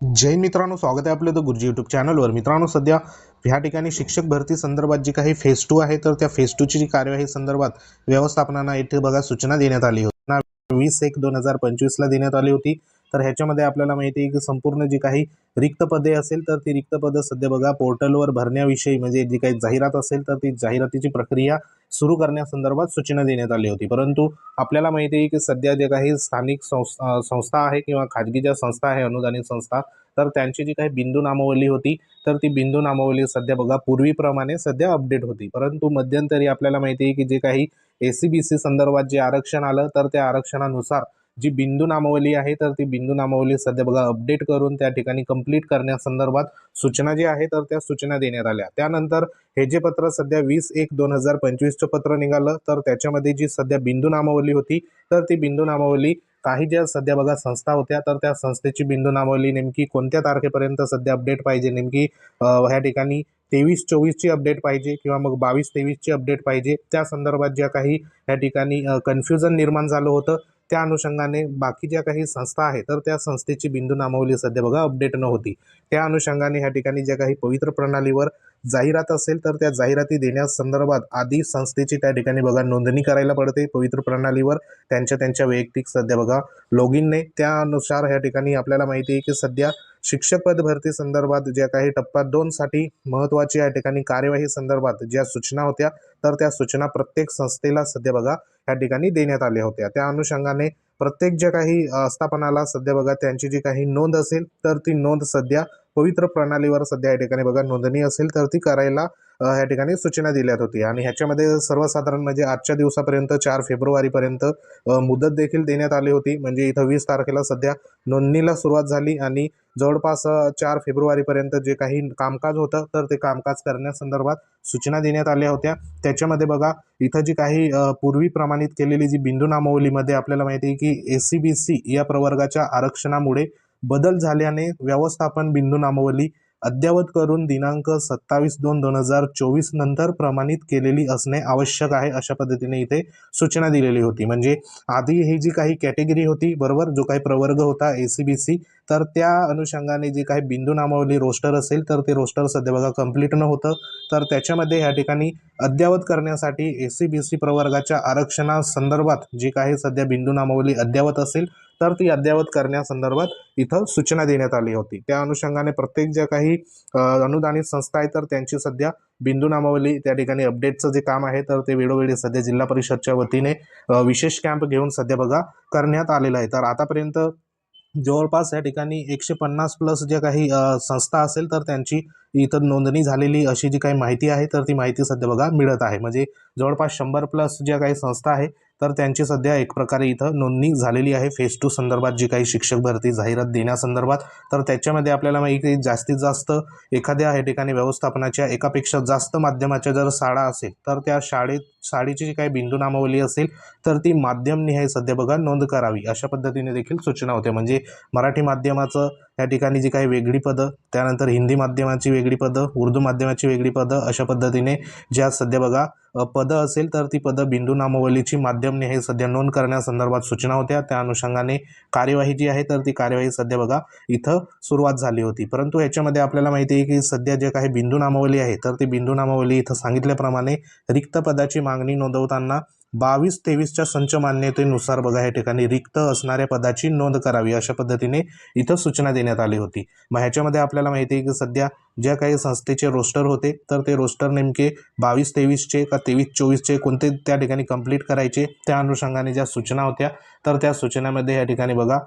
जैन मित्रांनो स्वागत आहे आपलं द गुरुजी यूट्यूब चॅनलवर मित्रांनो सध्या ह्या ठिकाणी शिक्षक भरती संदर्भात जी काही फेज टू आहे तर त्या फेज टूची जी कार्यवाही संदर्भात व्यवस्थापनांना येथे बघा सूचना देण्यात आली होती. वीस एक दोन हजार पंचवीसला देण्यात आली होती. तर ह्याच्यामध्ये आपल्याला माहिती आहे की संपूर्ण जी काही रिक्त पदे असेल तर ती रिक्त पदं सध्या बघा पोर्टलवर भरण्याविषयी म्हणजे जी काही जाहिरात असेल तर ती जाहिरातीची प्रक्रिया सुरू करण्यासंदर्भात सूचना देण्यात आली होती. परंतु आपल्याला माहिती आहे की सध्या जे काही स्थानिक संस्था संस्था आहे किंवा खाजगी ज्या संस्था आहे अनुदानित संस्था तर त्यांची जी काही बिंदू नामावली होती तर ती बिंदू नामावली सध्या बघा पूर्वीप्रमाणे सध्या अपडेट होती. परंतु मध्यंतरी आपल्याला माहिती आहे की जे काही ए सी बी सी संदर्भात जे आरक्षण आलं तर त्या आरक्षणानुसार जी बिंदू नामावली आहे तर ती बिंदू नामावली सध्या बघा अपडेट करून त्या ठिकाणी कंप्लीट करण्यासंदर्भात सूचना जी आहे तर त्या सूचना देण्यात आल्या. त्यानंतर हे जे पत्र सध्या वीस एक दोन हजार पंचवीसचं पत्र निघालं तर त्याच्यामध्ये जी सध्या बिंदू नामावली होती तर ती बिंदू नामावली काही ज्या सध्या बघा संस्था होत्या तर त्या संस्थेची बिंदू नामावली नेमकी कोणत्या तारखेपर्यंत सध्या अपडेट पाहिजे? नेमकी ह्या ठिकाणी तेवीस चोवीसची अपडेट पाहिजे किंवा मग बावीस तेवीसची अपडेट पाहिजे? त्या संदर्भात ज्या काही ह्या ठिकाणी कन्फ्युजन निर्माण झालं होतं त्या अनुषंगाने बाकी ज्या काही संस्था आहेत तर त्या संस्थेची बिंदू नामावली सध्या. बघा अपडेट नव्हती त्या अनुषंगाने ह्या ठिकाणी ज्या काही पवित्र प्रणालीवर जाहिरात असेल तर त्या जाहिराती देण्यास संदर्भात आधी संस्थेची त्या ठिकाणी बघा नोंदणी करायला पडते. पवित्र प्रणालीवर त्यांच्या त्यांच्या वैयक्तिक सध्या बघा लॉग इनने त्यानुसार ह्या ठिकाणी आपल्याला माहिती आहे की सध्या शिक्षक पद भरती संदर्भात ज्या काही टप्पा दोनसाठी महत्त्वाची या ठिकाणी कार्यवाही संदर्भात ज्या सूचना होत्या तर त्या सूचना प्रत्येक संस्थेला सध्या बघा ह्या ठिकाणी देण्यात आल्या होत्या. त्या अनुषंगाने प्रत्येक ज्या काही आस्थापनाला सध्या बघा त्यांची जी काही नोंद असेल तर ती नोंद सध्या पवित्र प्रणालीवर सध्या या ठिकाणी बघा नोंदणी असेल तर ती करायला या ठिकाणी सूचना दिल्यात होती. आणि ह्याच्यामध्ये सर्वसाधारण म्हणजे आजच्या दिवसापर्यंत चार फेब्रुवारीपर्यंत मुदत देखील देण्यात आली होती. म्हणजे इथं वीस तारखेला सध्या नोंदणीला सुरुवात झाली आणि जवळपास चार फेब्रुवारीपर्यंत जे काही कामकाज होतं तर ते कामकाज करण्यासंदर्भात सूचना देण्यात आल्या होत्या. त्याच्यामध्ये बघा इथं जी काही पूर्वी प्रमाणित केलेली जी बिंदू नामावलीमध्ये आपल्याला माहिती आहे की ए सी बी सी या प्रवर्गाच्या आरक्षणामुळे बदल झाल्याने व्यवस्थापन बिंदू नामावली अद्ययावत करून दिनांक सत्तावीस दोन दोन हजार चोवीस नंतर प्रमाणित केलेली असणे आवश्यक आहे अशा पद्धतीने इथे सूचना दिलेली होती. म्हणजे आधी ही जी काही कॅटेगरी होती बरोबर? जो काही प्रवर्ग होता ए सी बी सी तर त्या अनुषंगाने जी काही बिंदू नामावली रोस्टर असेल तर ते रोस्टर सध्या बघा कंप्लीट न होतं. तर त्याच्यामध्ये ह्या ठिकाणी अद्ययावत करण्यासाठी ए सी बी सी प्रवर्गाच्या आरक्षणासंदर्भात जी काही सध्या बिंदू नामावली अद्ययावत असेल तर ती अद्ययावत करण्यासंदर्भात इथं सूचना देण्यात आली होती. त्या अनुषंगाने प्रत्येक ज्या काही अनुदानित संस्था आहे तर त्यांची सध्या बिंदू नामावली त्या ठिकाणी अपडेटचं जे काम आहे तर ते वेळोवेळी सध्या जिल्हा परिषदच्या वतीने विशेष कॅम्प घेऊन सध्या बघा करण्यात आलेलं आहे. तर आतापर्यंत जवळपास या ठिकाणी एकशे पन्नास प्लस ज्या काही संस्था असेल तर त्यांची इथं नोंदणी झालेली अशी जी काही माहिती आहे तर ती माहिती सध्या बघा मिळत आहे. म्हणजे जवळपास शंभर प्लस ज्या काही संस्था आहे तर त्यांची सध्या एक प्रकारे इथं नोंदणी झालेली आहे. फेज टू संदर्भात जी काही शिक्षक भरती जाहिरात देण्यासंदर्भात तर त्याच्यामध्ये आपल्याला माहिती आहे जास्तीत जास्त एखाद्या या ठिकाणी व्यवस्थापनाच्या एकापेक्षा जास्त माध्यमाच्या जर शाळा असेल तर त्या शाळेत शाळेची जी काही बिंदू नामावली असेल तर ती माध्यमनिहाय सध्या बघा नोंद करावी अशा पद्धतीने देखील सूचना होते. म्हणजे मराठी माध्यमाचं या ठिकाणी जी काही वेगळी पदं त्यानंतर हिंदी माध्यमाची वेगळी पदं उर्दू माध्यमाची वेगळी पदं अशा पद्धतीने ज्या सध्या बघा पदं असेल तर ती पदं बिंदू नामवलीची माध्यमने हे सध्या नोंद करण्यासंदर्भात सूचना होत्या. त्या अनुषंगाने कार्यवाही जी आहे तर ती कार्यवाही सध्या बघा इथं सुरुवात झाली होती. परंतु ह्याच्यामध्ये आपल्याला माहिती आहे की सध्या जे काही बिंदू नामवली आहे तर ती बिंदू नामवली इथं सांगितल्याप्रमाणे रिक्त पदाची मागणी नोंदवताना बावीस तेवीसच्या संच मान्यतेनुसार बघा या ठिकाणी रिक्त असणाऱ्या पदाची नोंद करावी अशा पद्धतीने इथं सूचना देण्यात आली होती. मग ह्याच्यामध्ये आपल्याला माहिती आहे की सध्या ज्या काही संस्थेचे रोस्टर होते तर ते रोस्टर नेमके बावीस तेवीसचे का तेवीस चोवीसचे कोणते त्या ठिकाणी कंप्लीट करायचे त्या अनुषंगाने ज्या सूचना होत्या तर त्या सूचनामध्ये या ठिकाणी बघा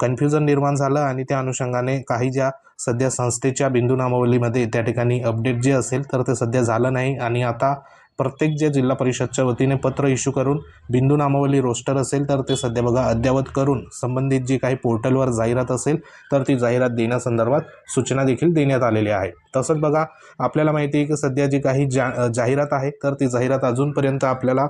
कन्फ्युजन निर्माण झालं आणि त्या अनुषंगाने काही ज्या सध्या संस्थेच्या बिंदू नामावलीमध्ये त्या ठिकाणी अपडेट जे असेल तर ते सध्या झालं नाही. आणि आता प्रत्येक जे जिल्हा परिषदच्या वतीने पत्र इश्यू करून बिंदू नामावली रोस्टर असेल तर ते सध्या बघा अद्ययावत करून संबंधित जी काही पोर्टलवर जाहिरात असेल तर ती जाहिरात देण्यासंदर्भात सूचना देखील देण्यात आलेल्या आहे तसंच बघा आपल्याला माहिती आहे की सध्या जी काही जा जाहिरात आहे तर ती जाहिरात अजूनपर्यंत आपल्याला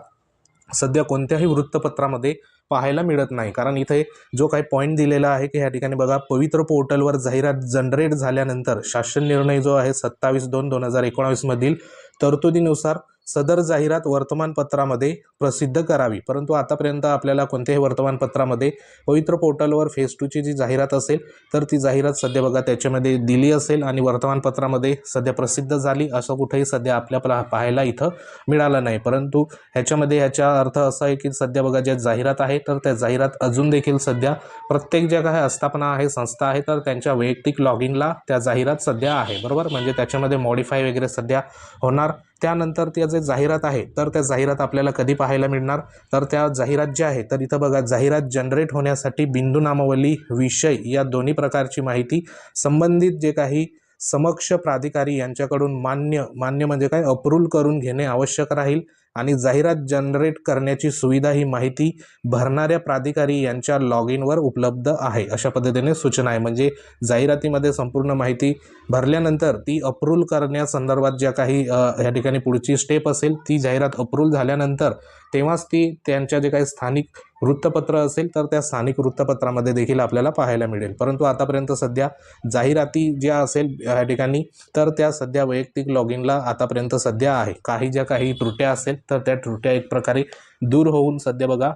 सध्या कोणत्याही वृत्तपत्रामध्ये पाहायला मिळत नाही. कारण इथे जो काही पॉईंट दिलेला आहे की ह्या ठिकाणी बघा पवित्र पोर्टलवर जाहिरात जनरेट झाल्यानंतर शासन निर्णय जो आहे सत्तावीस दोन दोन हजार एकोणावीसमधील तरतुदीनुसार सदर जाहिरात वर्तमानपत्रामध्ये प्रसिद्ध करावी. परंतु आतापर्यंत आपल्याला कोणत्याही वर्तमानपत्रामध्ये पवित्र पोर्टलवर फेस टूची जी जाहिरात असेल तर ती जाहिरात सध्या बघा त्याच्यामध्ये दिली असेल आणि वर्तमानपत्रामध्ये सध्या प्रसिद्ध झाली असं कुठेही सध्या आपल्याला पाहायला इथं मिळालं नाही. परंतु ह्याच्यामध्ये ह्याचा अर्थ असा आहे की सध्या बघा ज्या जाहिरात आहे तर त्या जाहिरात अजून देखील सध्या प्रत्येक ज्या काही आस्थापना आहे संस्था आहे तर त्यांच्या वैयक्तिक लॉग इनला त्या जाहिरात सध्या आहे. बरोबर? म्हणजे त्याच्यामध्ये मॉडिफाय वगैरे सध्या होणार त्यानंतर त्या जे जाहिरात आहे तर त्या जाहिरात आपल्याला कधी पाहायला मिळणार? तर त्या जाहिरात ज्या आहे तर इथं बघा जाहिरात जनरेट होण्यासाठी बिंदू नामावली विषय या दोन्ही प्रकारची माहिती संबंधित जे काही समक्ष प्राधिकारी यांच्याकडून मान्य मान्य म्हणजे काय? अप्रूव्ह करून घेणे आवश्यक राहील आणि जाहिरात जनरेट करण्याची सुविधा ही माहिती भरणाऱ्या प्राधिकारी यांच्या लॉग इनवर उपलब्ध आहे अशा पद्धतीने सूचना आहे. म्हणजे जाहिरातीमध्ये संपूर्ण माहिती भरल्यानंतर ती अप्रूव्ह करण्यासंदर्भात ज्या काही या ह्या ठिकाणी पुढची स्टेप असेल ती जाहिरात अप्रूव्ह झाल्यानंतर तेव्हाच ती त्यांच्या जे काही स्थानिक वृत्तपत्र असेल तर त्या स्थानिक वृत्तपत्रामध्ये देखील आपल्याला पाहायला मिळेल. परंतु आतापर्यंत सध्या जाहिराती ज्या असेल ह्या ठिकाणी तर त्या सध्या वैयक्तिक लॉग इनला आतापर्यंत सध्या आहे. काही ज्या काही त्रुट्या असेल तर त्या त्रुट्या एक प्रकारे दूर होऊन सध्या बघा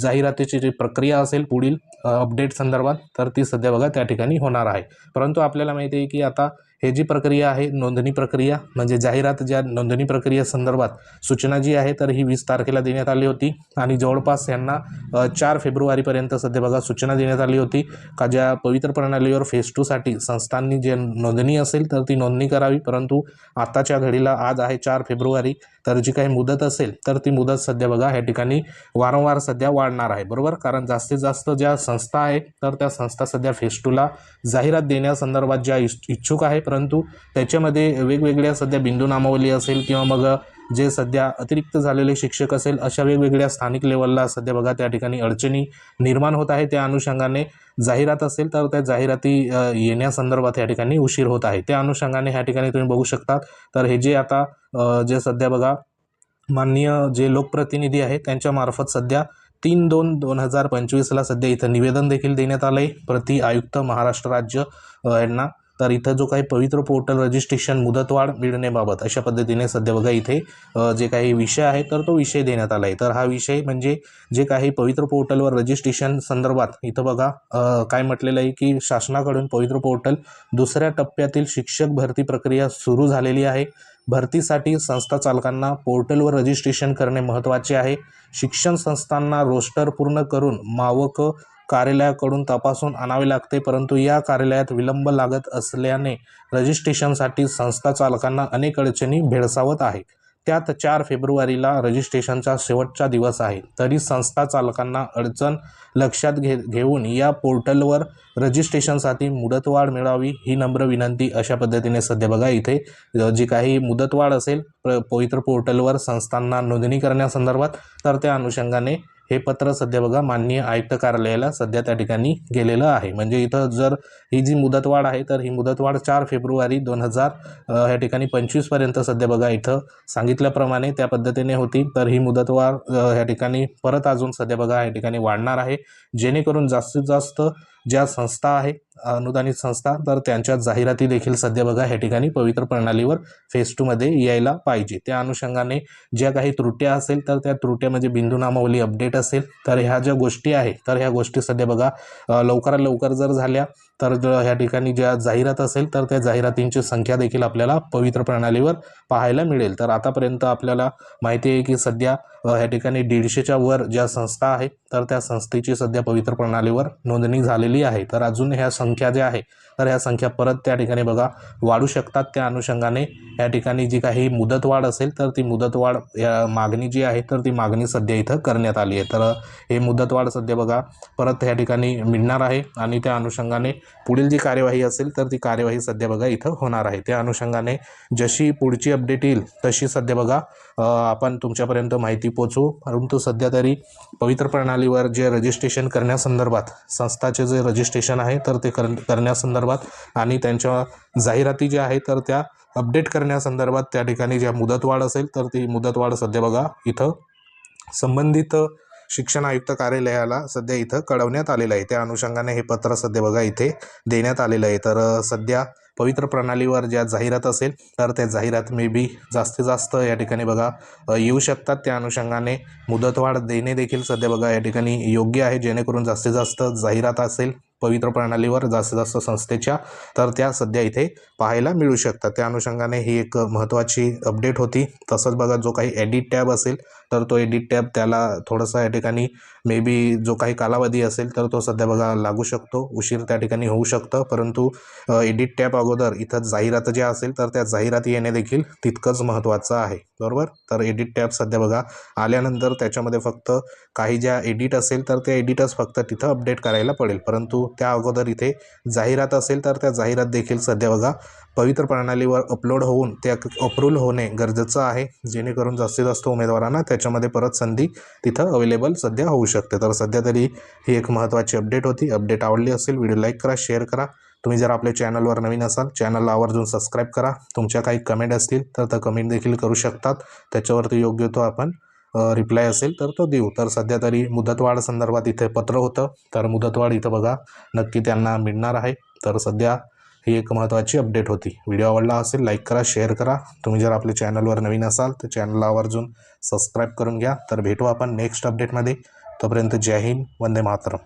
जाहिरातीची जी प्रक्रिया असेल पुढील अपडेट संदर्भात तर ती सध्या बघा त्या ठिकाणी होणार आहे. परंतु आपल्याला माहिती आहे की आता हे जी प्रक्रिया आहे नोंदणी प्रक्रिया म्हणजे जाहिरात ज्या नोंदणी प्रक्रिया संदर्भात सूचना जी आहे तर ही वीस तारखेला देण्यात आली होती. आणि जवळपास यांना चार फेब्रुवारीपर्यंत सध्या बघा सूचना देण्यात आली होती. का ज्या पवित्र प्रणालीवर फेज टूसाठी संस्थांनी जे नोंदणी असेल तर ती नोंदणी करावी. परंतु आताच्या घडीला आज आहे चार फेब्रुवारी तर जी काही मुदत असेल तर ती मुदत सध्या बघा ह्या ठिकाणी वारंवार सध्या वाढणार आहे. बरोबर? कारण जास्तीत जास्त ज्या संस्था आहेत तर त्या संस्था सध्या फेज टूला जाहिरात देण्यासंदर्भात ज्या इच्छ- इच्छुक आहे परंतु त्याच्यामध्ये वेगवेगळ्या सध्या बिंदू नामावली असेल किंवा मग जे सध्या अतिरिक्त झालेले शिक्षक असेल अशा वेगवेगळ्या स्थानिक लेवलला सध्या बघा त्या ठिकाणी अडचणी निर्माण होत आहे त्या अनुषंगाने जाहिरात असेल तर त्या जाहिराती येण्यासंदर्भात या ठिकाणी उशीर होत आहे. त्या अनुषंगाने ह्या ठिकाणी तुम्ही बघू शकता तर हे जे आता जे सध्या बघा माननीय जे लोकप्रतिनिधी आहेत त्यांच्यामार्फत सध्या तीन दोन दोन हजार पंचवीसला सध्या इथं निवेदन देखील देण्यात आलं आहे प्रति आयुक्त महाराष्ट्र राज्य यांना. तर इथं जो काही पवित्र पोर्टल रजिस्ट्रेशन मुदतवाढ मिळण्याबाबत अशा पद्धतीने सध्या बघा इथे जे काही विषय आहे तर तो विषय देण्यात आला आहे तर हा विषय म्हणजे जे काही पवित्र पोर्टलवर रजिस्ट्रेशन संदर्भात इथं बघा काय म्हटलेलं आहे की शासनाकडून पवित्र पोर्टल दुसऱ्या टप्प्यातील शिक्षक भरती प्रक्रिया सुरू झालेली आहे. भरतीसाठी संस्था चालकांना पोर्टलवर रजिस्ट्रेशन करणे महत्त्वाचे आहे. शिक्षण संस्थांना रोस्टर पूर्ण करून मावक कार्यालयाकडून तपासून आणावे लागते परंतु या कार्यालयात विलंब लागत असल्याने रजिस्ट्रेशनसाठी संस्था चालकांना अनेक अडचणी भेडसावत आहे त्यात चार फेब्रुवारीला रजिस्ट्रेशनचा शेवटचा दिवस आहे. तरी संस्था चालकांना अडचण लक्षात घे घेऊन या पोर्टलवर रजिस्ट्रेशनसाठी मुदतवाढ मिळावी ही नम्र विनंती अशा पद्धतीने सध्या बघा इथे जी काही मुदतवाढ असेल प्र पवित्र पोर्टलवर संस्थांना नोंदणी करण्यासंदर्भात तर त्या अनुषंगाने हे पत्र सध्या बघा माननीय आयुक्त कार्यालयाला सध्या त्या ठिकाणी गेलेलं आहे. म्हणजे इथं जर ही जी मुदतवाढ आहे तर ही मुदतवाढ चार फेब्रुवारी दोन हजार ह्या ठिकाणी पंचवीसपर्यंत सध्या बघा इथं सांगितल्याप्रमाणे त्या पद्धतीने होती. तर ही मुदतवाढ ह्या ठिकाणी परत अजून सध्या बघा या ठिकाणी वाढणार आहे. जेणेकरून जास्तीत जास्त ज्या संस्था आहे अनुदानित संस्था तर त्यांच्या जाहिराती देखील सध्या बघा ह्या ठिकाणी पवित्र प्रणालीवर फेज टूमध्ये यायला पाहिजे. त्या अनुषंगाने ज्या काही त्रुट्या असेल तर त्या त्रुट्या म्हणजे बिंदू नामावली अपडेट असेल. तर ह्या ज्या गोष्टी आहे तर ह्या गोष्टी सध्या बघा लवकरात लवकर जर झाल्या तर ह्या ठिकाणी ज्या जाहिरात असेल तर त्या जाहिरातींची संख्या देखील आपल्याला पवित्र प्रणालीवर पाहायला मिळेल. तर आतापर्यंत आपल्याला माहिती आहे की सध्या ह्या ठिकाणी दीडशेच्या वर ज्या संस्था आहे तर त्या संस्थेची सध्या पवित्र प्रणालीवर नोंदणी झालेली आहे. तर अजून ह्या संख्या ज्या आहे तर ह्या संख्या परत त्या ठिकाणी बघा वाढू शकतात. त्या अनुषंगाने या ठिकाणी जी काही मुदतवाढ असेल तर ती मुदतवाढ या मागणी जी आहे तर ती मागणी सध्या इथं करण्यात आली आहे. तर हे मुदतवाढ सध्या बघा परत ह्या ठिकाणी मिळणार आहे. आणि त्या अनुषंगाने पुढील जी कार्यवाही असेल तर ती कार्यवाही सध्या बघा इथं होणार आहे. त्या अनुषंगाने जशी पुढची अपडेट येईल तशी सध्या बघा आपण तुमच्यापर्यंत माहिती पोचवू परंतु सध्या तरी पवित्र प्रणालीवर जे रजिस्ट्रेशन करण्यासंदर्भात संस्थाचे जे रजिस्ट्रेशन आहे तर ते कर करण्यासंदर्भात आणि त्यांच्या जाहिराती ज्या आहेत तर त्या अपडेट करण्यासंदर्भात त्या ठिकाणी ज्या मुदतवाढ असेल तर ती मुदतवाढ सध्या बघा इथं संबंधित शिक्षण आयुक्त कार्यालयाला सध्या इथं कळवण्यात आलेलं आहे. त्या अनुषंगाने हे पत्र सध्या बघा इथे देण्यात आलेलं आहे. तर सध्या पवित्र प्रणालीवर ज्या जाहिरात असेल तर त्या जाहिरात मे बी जास्तीत जास्त या ठिकाणी बघा येऊ शकतात. त्या अनुषंगाने मुदतवाढ देणे देखील सध्या बघा या ठिकाणी योग्य आहे. जेणेकरून जास्तीत जास्त जाहिरात असेल पवित्र प्रणालीवर जास्तीत जास्त संस्थेच्या तर त्या सध्या इथे पाहायला मिळू शकतात. त्या अनुषंगाने ही एक महत्त्वाची अपडेट होती. तसंच बघा जो काही एडिट टॅब असेल तर तो एडिट टॅब त्याला थोडासा या ठिकाणी मे बी जो काही कालावधी असेल तर तो सध्या बघा लागू शकतो. उशीर त्या ठिकाणी होऊ शकतं. परंतु एडिट टॅब अगोदर इथं जाहिरात ज्या असेल तर त्या जाहिराती येणे देखील तितकंच महत्त्वाचं आहे. बरोबर? तर एडिट टॅब सध्या बघा आल्यानंतर त्याच्यामध्ये फक्त काही ज्या एडिट असेल तर त्या एडिटच फक्त तिथं अपडेट करायला पडेल. परंतु त्या अगोदर इथे जाहिरात असेल तर त्या जाहिरात देखील सध्या बघा पवित्र प्रणालीवर अपलोड होऊन त्या अप्रूव्ह होणे गरजेचं आहे. जेणेकरून जास्तीत जास्त उमेदवारांना त्या त्याच्यामध्ये परत संधी तिथं अवेलेबल सध्या होऊ शकते. तर सध्या तरी ही एक महत्त्वाची अपडेट होती. अपडेट आवडली असेल व्हिडिओ लाईक करा शेअर करा. तुम्ही जर आपल्या चॅनलवर नवीन असाल चॅनलला आवर्जून सबस्क्राईब करा. तुमच्या काही कमेंट असतील तर त्या कमेंट देखील करू शकतात. त्याच्यावरती योग्य तो आपण रिप्लाय असेल तर तो देऊ. तर सध्या तरी मुदतवाढ संदर्भात इथे पत्र होतं. तर मुदतवाढ इथं बघा नक्की त्यांना मिळणार आहे. तर सध्या ही एक महत्त्वाची अपडेट होती. व्हिडिओ आवडला असेल लाईक करा शेअर करा. तुम्ही जर आपल्या चॅनलवर नवीन असाल तर चॅनलला आवर्जून सबस्क्राईब करून घ्या. तर भेटू आपण नेक्स्ट अपडेटमध्ये तोपर्यंत जय हिंद वंदे मातरम.